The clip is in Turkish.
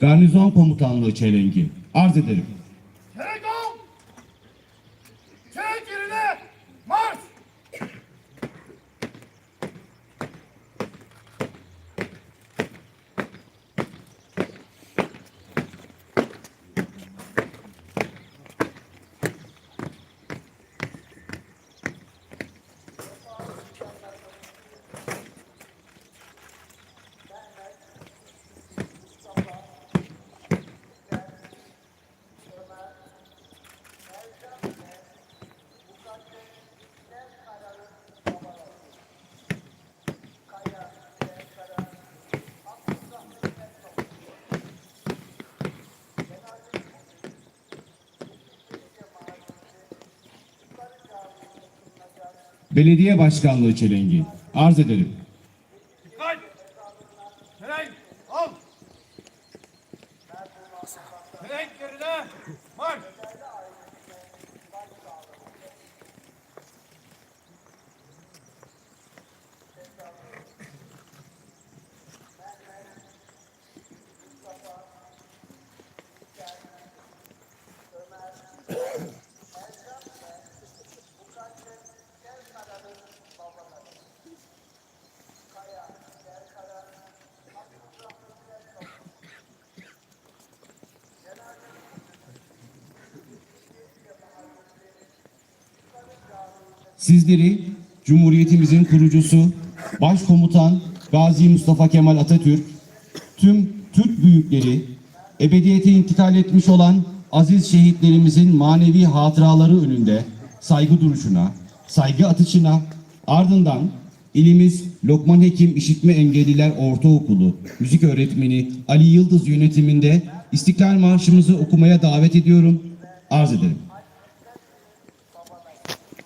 Garnizon Komutanlığı Çelengi. Arz ederim. Telekom! Çek yerine! Marş! Belediye Başkanlığı Çelengi. Arz ederim. Dikkat! Çelenk! Al! Çelenk yerine! Marş! Sizleri Cumhuriyetimizin kurucusu Başkomutan Gazi Mustafa Kemal Atatürk, tüm Türk büyükleri, ebediyete intikal etmiş olan aziz şehitlerimizin manevi hatıraları önünde saygı duruşuna, saygı atışına, ardından ilimiz Lokman Hekim İşitme Engelliler Ortaokulu müzik öğretmeni Ali Yıldız yönetiminde İstiklal Marşımızı okumaya davet ediyorum, arz ederim.